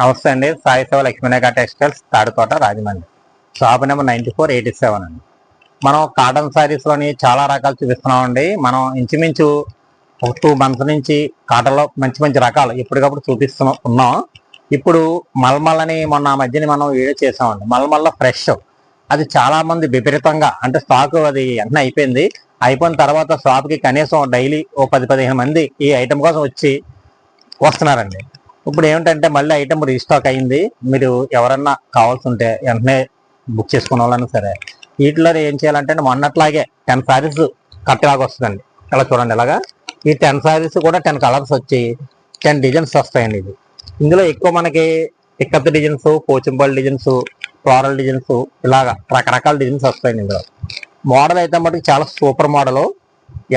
నమస్తే అండి. Sai Seva Lakshminagar textiles Tadukota Rajahmundry. Shop number ninety four eighty seven అండి. మనం కాటన్ శారీస్లోని చాలా రకాలు చూపిస్తున్నామండి. మనం ఇంచుమించు ఒక టూ మంత్స్ నుంచి కాటన్లో మంచి మంచి రకాలు ఎప్పటికప్పుడు చూపిస్తున్నాం ఉన్నాం. ఇప్పుడు మల్మల్ అని మొన్న మధ్యని మనం వీడియో చేసామండి మల్మల్లో ఫ్రెష్ అది చాలా మంది విపరీతంగా అంటే స్టాక్ అది వెంటనే అయిపోయింది. అయిపోయిన తర్వాత షాప్కి కనీసం డైలీ ఓ పది పదిహేను మంది ఈ ఐటెం కోసం వచ్చి వస్తున్నారండి. ఇప్పుడు ఏమిటంటే మళ్ళీ ఐటమ్ రీస్టాక్ అయింది. మీరు ఎవరన్నా కావాల్సి ఉంటే వెంటనే బుక్ చేసుకున్న వాళ్ళని సరే వీటిలో ఏం చేయాలంటే మొన్నట్లాగే టెన్ సారీస్ కట్టలాగా వస్తుందండి. ఇలా చూడండి ఇలాగా. ఈ టెన్ సారీస్ కూడా టెన్ కలర్స్ వచ్చి టెన్ డిజైన్స్ వస్తాయండి ఇది ఇందులో ఎక్కువ మనకి ikat designs Pochampally designs floral designs ఇలాగా రకరకాల డిజైన్స్ వస్తాయండి ఇందులో. మోడల్ అయితే మటుకు చాలా సూపర్ మోడల్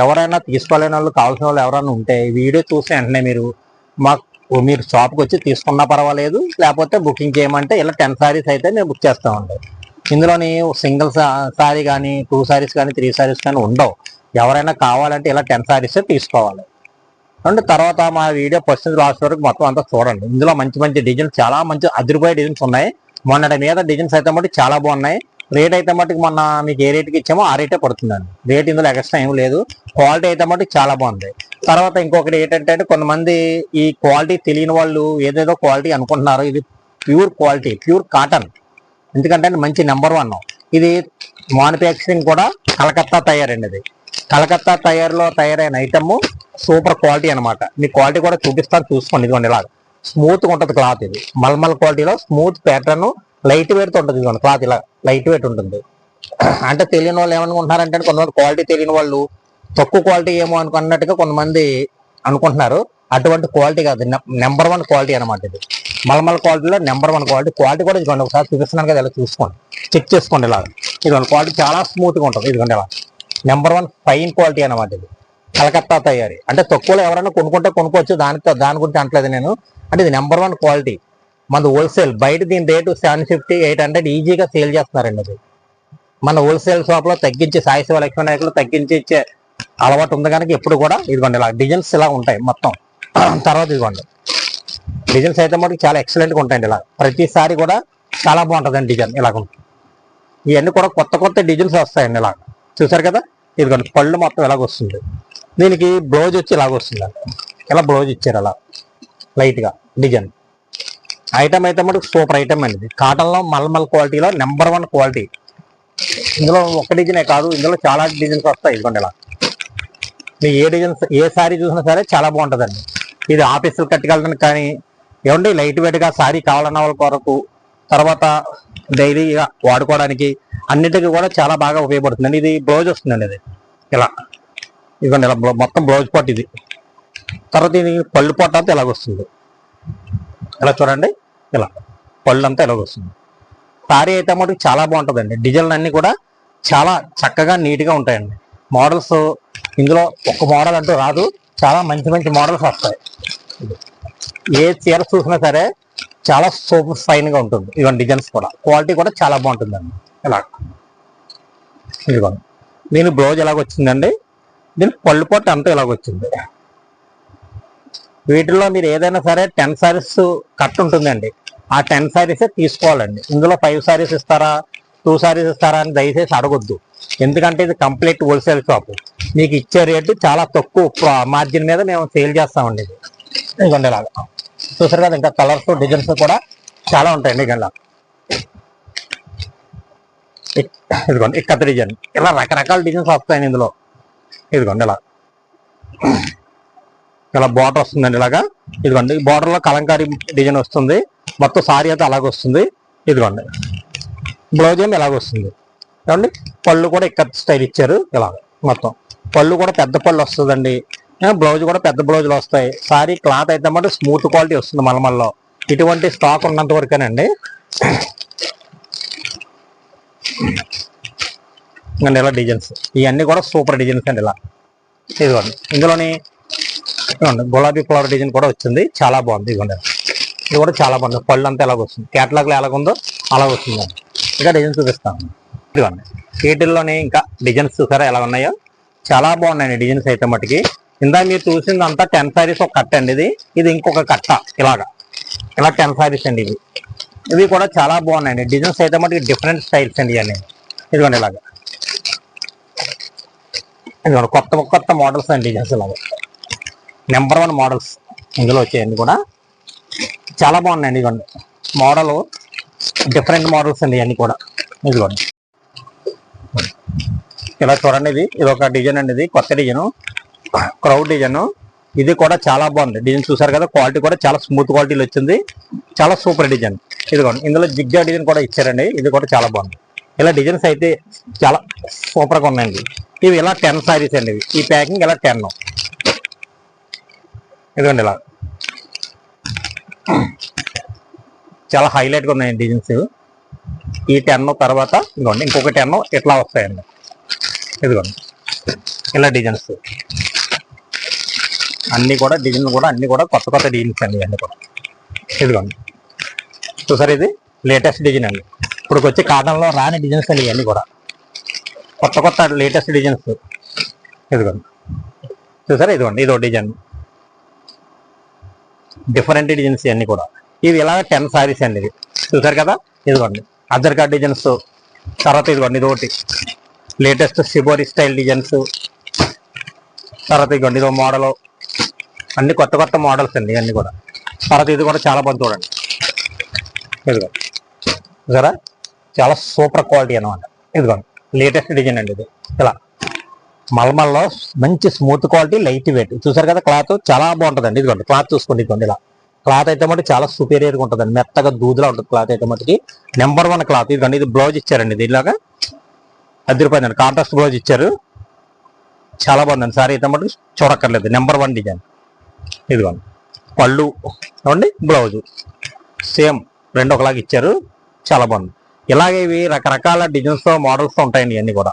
ఎవరైనా తీసుకోలేని వాళ్ళు కావాల్సిన వాళ్ళు ఎవరైనా ఉంటే వీడియో చూసి వెంటనే మీరు మాకు మీరు షాప్కి వచ్చి తీసుకున్నా పర్వాలేదు లేకపోతే బుకింగ్ చేయమంటే ఇలా టెన్ సారీస్ అయితే మేము బుక్ చేస్తామండి ఇందులోని సింగిల్ సారీ కానీ టూ సారీస్ కానీ త్రీ సారీస్ కానీ ఉండవు. ఎవరైనా కావాలంటే ఇలా టెన్ సారీస్ తీసుకోవాలి. అండ్ తర్వాత మా వీడియో ఫస్ట్ లాస్ట్ వరకు మొత్తం అంతా చూడండి. ఇందులో మంచి మంచి డిజైన్స్ చాలా మంచి అదిరిపోయే డిజైన్స్ ఉన్నాయి. మొన్నటి మీద డిజైన్స్ అయితే మటుకు చాలా బాగున్నాయి. రేట్ అయితే మటుకు మొన్న మీకు ఏ రేట్కి ఇచ్చామో ఆ రేటే పడుతుందండి. రేట్ ఇందులో ఎక్స్ట్రా ఏం లేదు. క్వాలిటీ అయితే మటుకు చాలా బాగుంది. తర్వాత ఇంకొకటి ఏంటంటే కొంతమంది ఈ క్వాలిటీ తెలియని వాళ్ళు ఏదేదో క్వాలిటీ అనుకుంటున్నారు. ఇది ప్యూర్ క్వాలిటీ ప్యూర్ కాటన్. ఎందుకంటే మంచి నెంబర్ వన్. ఇది మ్యానుఫ్యాక్చరింగ్ కూడా కలకత్తా తయారండి ఇది. కలకత్తా తయారులో తయారైన ఐటమ్ సూపర్ క్వాలిటీ అనమాట మీ క్వాలిటీ కూడా చూపిస్తాను చూసుకోండి. ఇదిగోండి ఇలా స్మూత్గా ఉంటుంది క్లాత్ ఇది. మల్మల్ క్వాలిటీలో స్మూత్ ప్యాటర్న్ లైట్ వెయిట్ ఉంటుంది ఇదిగోండి క్లాత్ ఇలా లైట్ వెయిట్ ఉంటుంది. అంటే తెలియని వాళ్ళు ఏమనుకుంటున్నారంటే కొంతమంది క్వాలిటీ తెలియని వాళ్ళు తక్కువ క్వాలిటీ ఏమో అనుకున్నట్టుగా కొంతమంది అనుకుంటున్నారు. అటువంటి క్వాలిటీ కాదు. నెంబర్ వన్ క్వాలిటీ అనమాట ఇది. మలమల క్వాలిటీలో నెంబర్ వన్ క్వాలిటీ. క్వాలిటీ కూడా ఇదిగోండి ఒకసారి చూపిస్తున్నాను కదా ఇలా చూసుకోండి. చెక్ చేసుకోండి ఇలా ఇదిగోండి క్వాలిటీ చాలా స్మూత్గా ఉంటుంది. ఇదిగోండి ఇలా. నెంబర్ వన్ ఫైన్ క్వాలిటీ అనమాట ఇది. కలకత్తా తయారీ. అంటే తక్కువలో ఎవరైనా కొనుక్కుంటే కొనుక్కోవచ్చు. దానితో దాని గురించి అంటలేదు నేను. అంటే ఇది నెంబర్ వన్ క్వాలిటీ మన హోల్సేల్ బయట దీని rate seven fifty eight hundred ఈజీగా సేల్ చేస్తున్నారండి అది. మన హోల్సేల్ షాప్లో తగ్గించి సాయి శివ లక్ష్మీ నాయకులు తగ్గించి ఇచ్చే అలవాటు ఉంది కనుక ఎప్పుడు కూడా ఇదిగోండి ఇలా డిజైన్స్ ఇలా ఉంటాయి మొత్తం. తర్వాత ఇదిగోండి. డిజైన్స్ అయితే మనకి చాలా ఎక్సలెంట్గా ఉంటాయండి ఇలా. ప్రతిసారి కూడా చాలా బాగుంటుందండి డిజైన్ ఇలా ఇవన్నీ కూడా కొత్త కొత్త డిజైన్స్ వస్తాయండి ఇలా. చూసారు కదా? ఇదిగోండి పళ్ళు మొత్తం ఇలాగ వస్తుంది. దీనికి బ్లౌజ్ వచ్చి ఇలాగ వస్తుంది. ఇలా బ్లౌజ్ ఇచ్చారు అలా. లైట్గా డిజైన్. ఐటమ్ అయితే మనకి సూపర్ ఐటమ్ అండి. కాటన్లో మల్మల్ క్వాలిటీలో నెంబర్ వన్ క్వాలిటీ ఇందులో ఒక డిజైనే కాదు ఇందులో చాలా డిజైన్స్ వస్తాయి ఇదిగోండి ఇలా. మీ ఏ డిజైన్ ఏ సారీ చూసినా సరే చాలా బాగుంటుందండి. ఇది ఆఫీసులు కట్టుకెళ్ళడానికి కానీ ఏమండి లైట్ వెయిట్గా శారీ సారీ కావాలన్న వాళ్ళ కొరకు తర్వాత డైలీగా వాడుకోవడానికి అన్నిటికీ కూడా చాలా బాగా ఉపయోగపడుతుందండి. ఇది బ్లౌజ్ వస్తుందండి ఇది. ఇలా. ఇదిగోండి ఇలా మొత్తం బ్లౌజ్ పాట్ ఇది. తర్వాత ఇది పళ్ళు పొట్ట అంతా ఇలాగొస్తుంది ఇలా చూడండి ఇలా. పళ్ళు అంతా ఇలాగొస్తుంది సారీ అయితే మటుకు చాలా బాగుంటుందండి. డిజైన్లు అన్నీ కూడా చాలా చక్కగా నీట్గా ఉంటాయండి. మోడల్స్ ఇందులో ఒక మోడల్ అంటూ రాదు. చాలా మంచి మంచి మోడల్స్ వస్తాయి. ఏ చీర చూసినా సరే చాలా సూపర్ ఫైన్గా ఉంటుంది. ఇవన్నీ డిజైన్స్ కూడా. క్వాలిటీ కూడా చాలా బాగుంటుందండి. ఇలా. ఇదిగోండి దీని బ్లౌజ్ ఎలాగ వచ్చిందండి? దీని పళ్ళు పొట్టు అంతా ఇలాగ వచ్చింది. వీటిల్లో మీరు ఏదైనా సరే టెన్ సారీస్ కట్ ఉంటుందండి. ఆ టెన్ సారీసే తీసుకోవాలండి. ఇందులో ఫైవ్ సారీస్ ఇస్తారా? టూ సారీస్ ఇస్తారా అని దయచేసి అడగొద్దు. ఎందుకంటే ఇది కంప్లీట్ హోల్సేల్ షాప్. మీకు ఇచ్చే రేటు చాలా తక్కువ మార్జిన్ మీద మేము సేల్ చేస్తామండి ఇది. ఇదిగోండి ఇలాగా. చూసారు కదా ఇంకా కలర్స్ డిజైన్స్ కూడా చాలా ఉంటాయండి ఇక ఇలా. ఇదిగోండి ఇక్కడ డిజైన్. ఇలా రకరకాల డిజైన్స్ వస్తాయండి ఇందులో. ఇదిగోండి ఇలా. ఇలా బార్డర్ వస్తుందండి ఇలాగా. ఇదిగోండి బార్డర్లో కలంకారీ డిజైన్ వస్తుంది. మొత్తం సారీ అయితే అలాగే వస్తుంది. ఇదిగోండి. బ్లౌజ్ ఏమి ఇలాగ వస్తుంది. ఏమండి? పళ్ళు కూడా ఇక్కడ స్టైల్ ఇచ్చారు ఇలాగ మొత్తం. పళ్ళు కూడా పెద్ద పళ్ళు వస్తుందండి. బ్లౌజ్ కూడా పెద్ద బ్లౌజులు వస్తాయి. సారీ క్లాత్ అయితే మాట స్మూత్ క్వాలిటీ వస్తుంది మలమల్లో. ఇటువంటి స్టాక్ ఉన్నంత వరకేనండి. ఇలా డిజైన్స్. ఇవన్నీ కూడా సూపర్ డిజైన్స్ అండి ఇలా. ఇదిగోండి. ఇందులోని ఇదిగోండి గులాబీ ఫ్లవర్ డిజైన్ కూడా వచ్చింది. చాలా బాగుంది. ఇదిగోండి. ఇది కూడా చాలా బాగుంది. పళ్ళు అంతా ఎలాగ వస్తుంది. ఎలాగుందో అలా వస్తుందండి. ఇంకా డిజైన్స్ చూపిస్తాను ఇదిగోండి. వీటిల్లోనే ఇంకా డిజైన్స్ చూసారా ఎలా ఉన్నాయో? చాలా బాగున్నాయండి డిజైన్స్ అయితే మటుకి. ఇందా మీరు చూసిందంతా టెన్ సారీస్ ఒక కట్ట అండి ఇది. ఇది ఇంకొక కట్ట ఇలాగా. ఇలా టెన్ సారీస్ అండి ఇవి. ఇవి కూడా చాలా బాగున్నాయండి. డిజైన్స్ అయితే మటుకు డిఫరెంట్ స్టైల్స్ అండి ఇవన్నీ. ఇదిగోండి ఇలాగా. ఇదిగోండి కొత్త కొత్త మోడల్స్ అండి డిజైన్స్ ఇలాగా. నెంబర్ వన్ మోడల్స్ ఇందులో వచ్చాయండి కూడా. చాలా బాగున్నాయండి ఇదిగోండి. మోడల్ డిఫరెంట్ మోడల్స్ అండి ఇవన్నీ కూడా. ఇదిగోండి. ఇలా చూడండి ఇది. ఇది ఒక డిజైన్ అండి ఇది. కొత్త డిజైన్. Crowd design. ఇది కూడా చాలా బాగుంది. డిజైన్ చూసారు కదా క్వాలిటీ కూడా చాలా స్మూత్ క్వాలిటీలో వచ్చింది. చాలా సూపర్ డిజైన్. ఇదిగోండి. ఇందులో జిగ్జా డిజైన్ కూడా ఇచ్చారండి. ఇది కూడా చాలా బాగుంది. ఇలా డిజైన్స్ అయితే చాలా సూపర్గా ఉన్నాయండి. ఇవి ఇలా టెన్ సారీస్ అండి ఇవి. ఈ ప్యాకింగ్ ఇలా టెన్. ఇదిగోండి ఇలా. చాలా హైలైట్గా ఉన్నాయండి డిజైన్స్ ఈ టెన్ తర్వాత ఇదిగోండి ఇంకొక టెన్ ఇట్లా వస్తాయండి. ఇదిగోండి ఇలా డిజైన్స్ అన్ని కూడా డిజైన్ కూడా అన్ని కూడా కొత్త కొత్త డిజైన్స్ అండి ఇవన్నీ కూడా. ఇదిగోండి చూసారు ఇది? లేటెస్ట్ డిజైన్ అండి. ఇప్పుడు వచ్చి కాటన్లో రాని డిజైన్స్ అండి ఇవన్నీ కూడా. కొత్త కొత్త లేటెస్ట్ డిజైన్స్ ఇదిగోండి చూసారా? ఇదిగోండి ఇదో డిజైన్ డిఫరెంట్ డిజైన్స్ ఇవన్నీ కూడా. ఇవి ఇలా టెన్ సారీస్ అండి ఇది. చూసారు కదా? ఇదిగోండి. అదర్ కార్డ్ డిజైన్స్ తర్వాత ఇదిగోండి ఇది ఒకటి లేటెస్ట్ సిబోరి స్టైల్ డిజైన్స్ తర్వాత ఇదిగోండి ఇదో మోడల్ అన్ని కొత్త కొత్త మోడల్స్ అండి ఇవన్నీ కూడా. తర్వాత ఇది కూడా చాలా బాగుంది చూడండి. ఇదిగో. చూసారా? చాలా సూపర్ క్వాలిటీ అనమాట ఇదిగోండి. లేటెస్ట్ డిజైన్ అండి ఇది. ఇలా. మల్మల్లో మంచి స్మూత్ క్వాలిటీ లైట్ వెయిట్ చూసారు కదా? క్లాత్ చాలా బాగుంటుందండి. ఇదిగోండి. క్లాత్ చూసుకోండి ఇదిగోండి ఇలా. క్లాత్ అయితే మటు చాలా superior గా ఉంటుంది మెత్తగా దూదులా ఉంటుంది క్లాత్ అయితే మటుకి. Number one cloth. ఇదిగండి ఇది బ్లౌజ్ ఇచ్చారండి దీనిలాగా. అదిరిపోయిందండి. కాంట్రాస్ట్ బ్లౌజ్ ఇచ్చారు. చాలా బాగుందండి. సారీ అయితే మటుకు చూడక్కర్లేదు. నెంబర్ వన్ డిజైన్ ఇదిగోండి. పళ్ళు. ఏమండి? బ్లౌజ్ సేమ్ రెండు ఒకలాగా ఇచ్చారు. చాలా బాగుంది. ఇలాగే ఇవి రకరకాల డిజైన్స్తో మోడల్స్తో ఉంటాయండి ఇవన్నీ కూడా.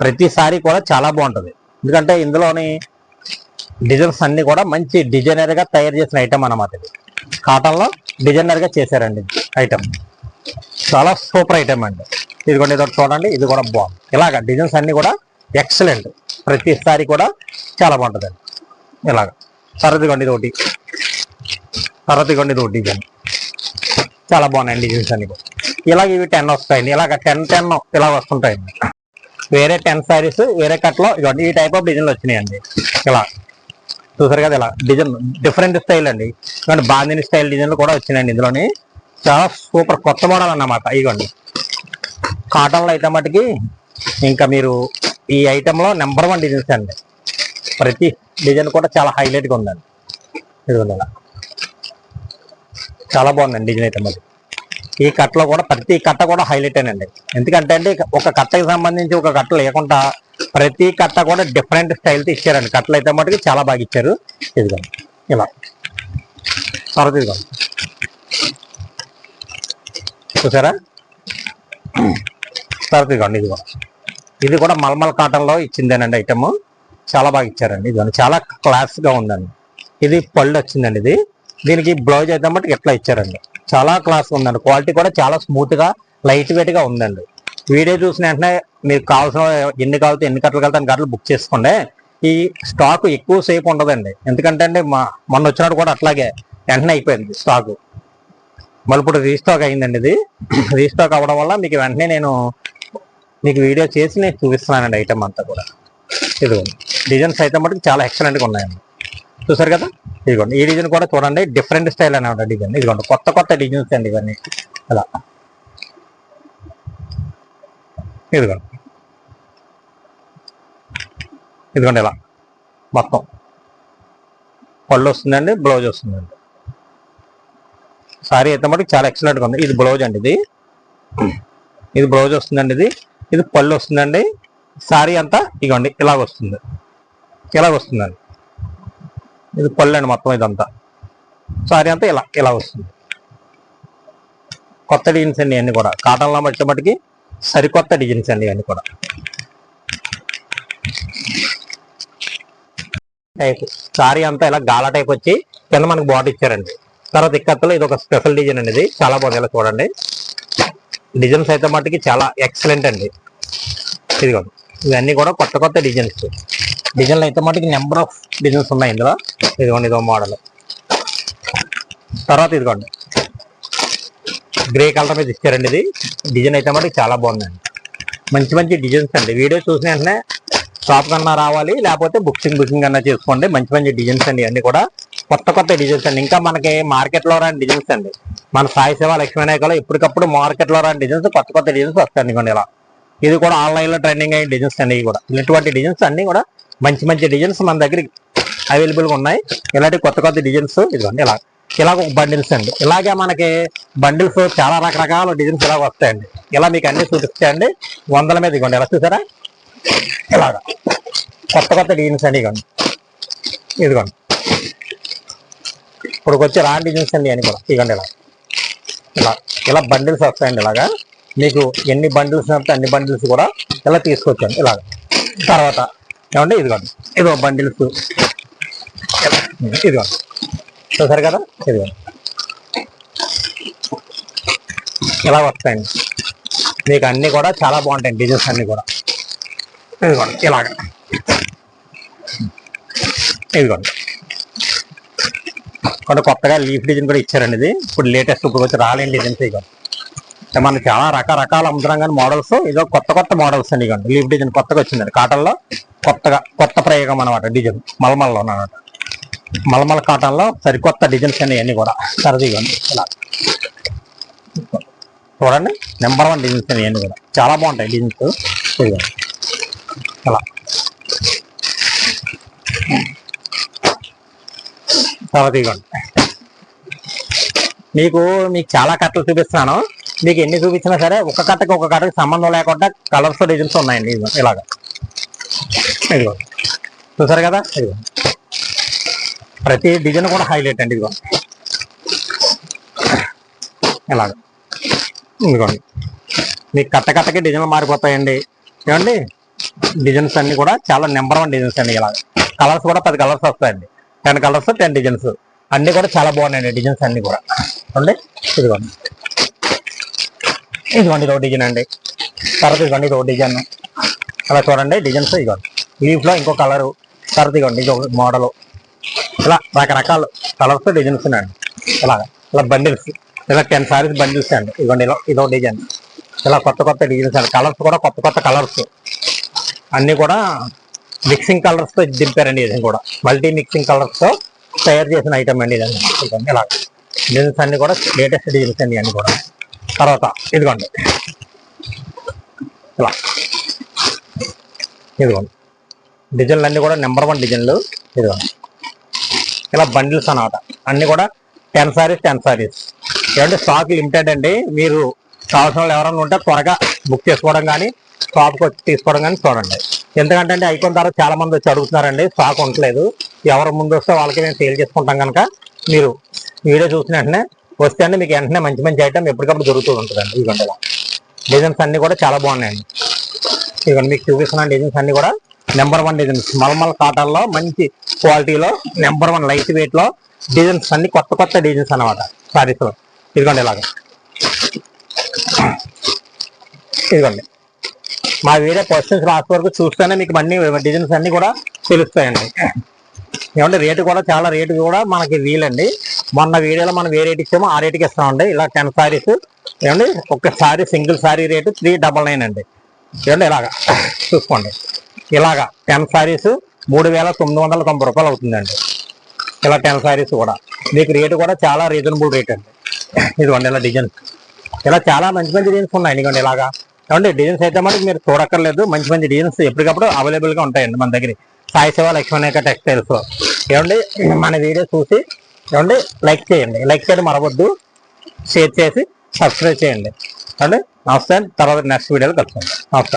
ప్రతిసారి కూడా చాలా బాగుంటుంది. ఎందుకంటే ఇందులోని డిజైన్స్ అన్ని కూడా మంచి డిజైనర్గా తయారు చేసిన ఐటమ్ అనమాట ఇది. కాటన్లో డిజైనర్గా చేశారండి ఐటమ్ చాలా సూపర్ ఐటమ్ అండి. ఇది కూడా ఇది ఒకటి చూడండి ఇది కూడా బాగుంది. ఇలాగ డిజైన్స్ అన్ని కూడా ఎక్సలెంట్ ప్రతిసారి కూడా చాలా బాగుంటుందండి. ఇలాగ. తర్వాత ఇదిగోండి ఇది ఒకటి. ఒకటి డిజైన్ చాలా బాగున్నాయండి డిజైన్స్ అన్ని కూడా. ఇలాగ ఇవి టెన్ వస్తాయండి. ఇలాగ టెన్ టెన్ ఇలా వస్తుంటాయండి. వేరే టెన్ శారీస్ వేరే కట్లో ఇవ్వండి ఈ టైప్ ఆఫ్ డిజైన్లు వచ్చినాయండి. ఇలా. చూసారు కదా ఇలా డిజైన్ డిఫరెంట్ స్టైల్ అండి. ఇవ్వండి బాందిని స్టైల్ డిజైన్లు కూడా వచ్చినాయండి ఇందులోని. చాలా సూపర్ కొత్త మోడల్ అన్నమాట ఇవ్వండి కాటన్లో అయితే మటుకి ఇంకా మీరు ఈ ఐటెంలో నెంబర్ వన్ డిజైన్స్ అండి. ప్రతి డిజైన్ కూడా చాలా హైలైట్గా ఉందండి. ఇదిగోండి ఇలా. చాలా బాగుందండి డిజైన్ అయితే మరి. ఈ కట్టలో కూడా ప్రతి కట్ట కూడా హైలైట్ అండి. ఎందుకంటే అండి ఒక కట్టకి సంబంధించి ఒక కట్ట లేకుండా ప్రతి కట్ట కూడా డిఫరెంట్ స్టైల్తో ఇచ్చారండి కట్టలు అయితే మటుకు చాలా బాగా ఇచ్చారు. ఇదిగోండి ఇలా. తర్వాత ఇదిగోండి చూసారా? తర్వాత ఇదిగోండి ఇది కూడా ఇది కూడా మల్మల్ కాటన్లో ఇచ్చిందేనండి ఐటమ్ చాలా బాగా ఇచ్చారండి. ఇదిగోండి చాలా క్లాస్గా ఉందండి. ఇది పళ్ళు వచ్చిందండి ఇది. దీనికి బ్లౌజ్ అయితే మటుకు ఎట్లా ఇచ్చారండి? చాలా క్లాస్గా ఉందండి. క్వాలిటీ కూడా చాలా స్మూత్గా లైట్ వెయిట్గా ఉందండి. వీడియో చూసిన వెంటనే మీకు కావాల్సిన ఎన్ని కావాలితే ఎన్ని కట్టలు కలితే అన్ని బుక్ చేసుకోండి. ఈ స్టాక్ ఎక్కువ సేపు ఉండదండి. ఎందుకంటే అండి మా మొన్న వచ్చినప్పుడు కూడా అట్లాగే వెంటనే అయిపోయింది స్టాక్ మళ్ళీ ఇప్పుడు రీస్టాక్ అయిందండి ఇది. రీస్టాక్ అవ్వడం వల్ల మీకు వెంటనే నేను మీకు వీడియో చేసి నేను చూపిస్తున్నానండి ఐటమ్ అంతా కూడా. ఇదిగోండి. డిజైన్స్ అయితే మటుకు చాలా ఎక్సలెంట్గా ఉన్నాయండి. చూసారు కదా? ఇదిగోండి. ఈ డిజైన్ కూడా చూడండి. డిఫరెంట్ స్టైల్ అనేవి డిజైన్ ఇదిగోండి. కొత్త కొత్త డిజైన్స్ అండి ఇవన్నీ. అలా. ఇదిగోండి ఇదిగోండి ఇలా. మొత్తం. పళ్ళు వస్తుందండి బ్లౌజ్ వస్తుందండి. సారీ అయితే మటుకు చాలా ఎక్సలెంట్గా ఉంది. ఇది బ్లౌజ్ అండి ఇది. ఇది బ్లౌజ్ వస్తుందండి ఇది. ఇది పళ్ళు వస్తుందండి. సారీ అంతా ఇగోండి ఇలాగ వస్తుంది. ఇలాగ వస్తుందండి. ఇది పళ్ళు అండి మొత్తం ఇదంతా. సారీ అంతా ఇలా ఇలా వస్తుంది. కొత్త డిజైన్స్ అండి అన్నీ కూడా. కాటన్లో మట్టి మట్టుకి సరికొత్త డిజైన్స్ అండి ఇవన్నీ కూడా. టైప్ సారీ అంతా ఇలా గాల టైప్ వచ్చి కింద మనకు బాడీ ఇచ్చారండి. తర్వాత ఇక్కత్తులో ఇది ఒక స్పెషల్ డిజైన్ అండి ఇది. చాలా బాగుంది ఇలా చూడండి. డిజైన్స్ అయితే మట్టుకి చాలా ఎక్సలెంట్ అండి. ఇదిగోండి ఇవన్నీ కూడా కొత్త కొత్త డిజైన్స్ డిజైన్లు అయితే మటుకి నెంబర్ ఆఫ్ డిజైన్స్ ఉన్నాయి ఇందులో. ఇదిగోండి ఇదో మోడల్ తర్వాత ఇదిగోండి. గ్రే కలర్ మీద ఇచ్చారండి ఇది. డిజైన్ అయితే మనకి చాలా బాగుందండి. మంచి మంచి డిజైన్స్ అండి. వీడియో చూసిన వెంటనే షాప్ కన్నా రావాలి లేకపోతే బుకింగ్ బుకింగ్ అన్నా చేసుకోండి. మంచి మంచి డిజైన్స్ అండి అన్ని కూడా. కొత్త కొత్త డిజైన్స్ అండి. ఇంకా మనకి మార్కెట్లో రాని డిజైన్స్ అండి. మన సాయి సేవ లక్ష్మినాయకులు ఎప్పటికప్పుడు మార్కెట్లో రాని డిజైన్స్ కొత్త కొత్త డిజైన్స్ వస్తాయండి కొన్ని ఇలా. ఇది కూడా ఆన్లైన్లో ట్రెండింగ్ అయిన డిజైన్స్ అండి ఇవి కూడా. ఇటువంటి డిజైన్స్ అన్ని కూడా మంచి మంచి డిజైన్స్ మన దగ్గర అవైలబుల్గా ఉన్నాయి. ఇలాంటి కొత్త కొత్త డిజైన్స్ ఇదిగోండి ఇలా. ఇలాగ ఒక బండిల్స్ అండి. ఇలాగే మనకి బండిల్స్ చాలా రకరకాల డిజైన్స్ ఇలా వస్తాయండి. ఇలా మీకు అన్ని చూపిస్తాయండి. వందల మీద ఇవ్వండి. ఎలా చూసారా? ఇలాగ. కొత్త కొత్త డిజైన్స్ అండి ఇవ్వండి. ఇదిగోండి. ఇప్పుడు వచ్చి రాని డిజైన్స్ అండి అని కూడా. ఇవ్వండి ఇలా. ఇలా. ఇలా బండిల్స్ వస్తాయండి ఇలాగా. మీకు ఎన్ని బండిల్స్ అంటే అన్ని బండిల్స్ కూడా ఇలా తీసుకొచ్చాను. ఇలాగ. తర్వాత ఏమంటే ఇదిగోండి. ఇదిగో బండిల్స్. ఇదిగోండి. చూసారు కదా? ఇదిగోండి ఇలా వస్తాయండి? మీకు అన్ని కూడా చాలా బాగుంటాయి డిజైన్స్ అన్నీ కూడా. ఇదిగోండి ఇలాగ. ఇదిగోండి. కొన్ని కొత్తగా లీఫ్ డిజైన్ కూడా ఇచ్చారండి ఇది. ఇప్పుడు లేటెస్ట్ ఇప్పుడు వచ్చి రాలేని డిజైన్స్ ఇవ్వండి మనం మనకి చాలా రకరకాల అమ్ముతున్నాం కానీ మోడల్స్. ఇదో కొత్త కొత్త మోడల్స్ అండి ఇవ్వండి లీఫ్ డిజైన్ కొత్తగా వచ్చిందండి. కాటన్లో కొత్తగా కొత్త ప్రయోగం అనమాట డిజైన్. మలమల్లో అనమాట మలమల కాటన్లో సరికొత్త డిజైన్స్ అండి ఇవన్నీ కూడా సరదీగండి ఇలా. చూడండి నెంబర్ వన్ డిజైన్స్ అండి ఇవన్నీ కూడా. చాలా బాగుంటాయి డిజైన్స్. ఇలా సరదీగా మీకు మీకు చాలా కట్టలు చూపిస్తున్నాను. మీకు ఎన్ని చూపించినా సరే ఒక కట్టకి ఒక కట్టకి సంబంధం లేకుండా కలర్స్ డిజైన్స్ ఉన్నాయండి. ఇలాగ ఇలాగా. ఇదిగో. చూసారు కదా? ఇదిగో. ప్రతి డిజైన్ కూడా హైలైట్ అండి ఇదిగో. ఇలాగ. ఇదిగోండి. మీకు కట్ట కట్టకి డిజైన్లు మారిపోతాయండి. ఏమండి? డిజైన్స్ అన్ని కూడా చాలా నెంబర్ వన్ డిజైన్స్ అండి ఇలాగ. కలర్స్ కూడా పది కలర్స్ వస్తాయండి. Ten colours ten designs. అన్ని కూడా చాలా బాగున్నాయండి డిజైన్స్ అన్ని కూడా. అండి ఇదిగోండి. ఇదిగోండి ఇదో డిజైన్ అండి. తర్వాత ఇదిగోండి ఇదో డిజైన్. అలా చూడండి డిజైన్స్ ఇదిగోండి. లీఫ్లో ఇంకో కలరు. తర్వాత ఇదిగోండి ఇది మోడల్. ఇలా రకరకాల కలర్స్ డిజైన్స్ ఉన్నాయండి. ఇలాగ ఇలా బండిల్స్ ఇలా టెన్ సారీస్ బండిల్స్ అండి. ఇవ్వండి ఇలా ఇదో డిజైన్ ఇలా కొత్త కొత్త డిజైన్స్ అండి. కలర్స్ కూడా కొత్త కొత్త కలర్స్ అన్నీ కూడా మిక్సింగ్ కలర్స్తో దింపారండి ఇది కూడా. మల్టీ మిక్సింగ్ కలర్స్తో తయారు చేసిన ఐటమ్ అండి ఇదండి ఇదిగోండి ఇలా. డిజైన్స్ అన్నీ కూడా లేటెస్ట్ డిజైన్స్ అండి అన్నీ కూడా. తర్వాత ఇదిగోండి. ఇలా. ఇదిగోండి. డిజైన్లు అన్నీ కూడా నెంబర్ వన్ డిజైన్లు ఇదిగోండి. ఇలా బండిల్స్ అన్నమాట. అన్ని కూడా టెన్ సారీస్ టెన్ సారీస్. ఏమంటే స్టాక్ లిమిటెడ్ అండి. మీరు కావాల్సిన వాళ్ళు ఎవరైనా ఉంటే త్వరగా బుక్ చేసుకోవడం కానీ షాప్కి వచ్చి తీసుకోవడం కానీ చూడండి. ఎందుకంటే అంటే అయిపోయిన తర్వాత చాలా మంది వచ్చి అడుగుతున్నారండి స్టాక్ ఉండట్లేదు. ఎవరు ముందు వస్తే వాళ్ళకి మేము సేల్ చేసుకుంటాం కనుక మీరు వీడియో చూసిన వెంటనే వస్తే అండి మీకు వెంటనే మంచి మంచి ఐటమ్ ఎప్పటికప్పుడు దొరుకుతూ ఉంటుందండి. ఈ గంటలో డిజైన్స్ అన్నీ కూడా చాలా బాగున్నాయండి. ఇక మీకు చూపిస్తున్న డిజైన్స్ అన్నీ కూడా. నెంబర్ వన్ డిజైన్స్ మల్మల్ కాటన్లో మంచి క్వాలిటీలో నెంబర్ వన్ లైట్ వెయిట్లో డిజైన్స్ అన్ని కొత్త కొత్త డిజైన్స్ అనమాట శారీస్లో ఇదిగోండి ఇలాగ. ఇదిగోండి. మా వీడియో క్వశ్చన్స్ లాస్ట్ వరకు చూస్తేనే మీకు అన్ని డిజైన్స్ అన్నీ కూడా తెలుస్తాయండి. ఏమంటే రేటు కూడా చాలా రేటు కూడా మనకి వీలండి. మొన్న వీడియోలో మనం ఏ రేట్ ఇచ్చామో ఆ రేటుకి ఇస్తామండి. ఇలా టెన్ శారీస్ ఏమండి? ఒక్క sari single sari rate three double nine అండి. ఏమండి ఇలాగా. చూసుకోండి. ఇలాగా టెన్ శారీస్ మూడు వేల తొమ్మిది వందల తొంభై రూపాయలు అవుతుందండి. ఇలా టెన్ శారీస్ కూడా. మీకు రేటు కూడా చాలా రీజనబుల్ రేట్ అండి. ఇదిగోండి ఇలా డిజైన్స్ ఇలా చాలా మంచి మంచి డిజైన్స్ ఉన్నాయి. ఇదిగోండి ఇలాగా. ఏమండి డిజైన్స్ అయితే మనకి మీరు చూడక్కర్లేదు. మంచి మంచి డిజైన్స్ ఎప్పటికప్పుడు అవైలబుల్గా ఉంటాయండి మన దగ్గర. సాయి సేవ లక్ష్మణేక టెక్స్టైల్స్ ఏమండి మన వీడియో చూసి ఏమండి లైక్ చేయండి. లైక్ చేయడం మరవద్దు. షేర్ చేసి సబ్స్క్రైబ్ చేయండి. అంటే నమస్తే తర్వాత నెక్స్ట్ వీడియోలో కలుసుకుందాం. నమస్కారం.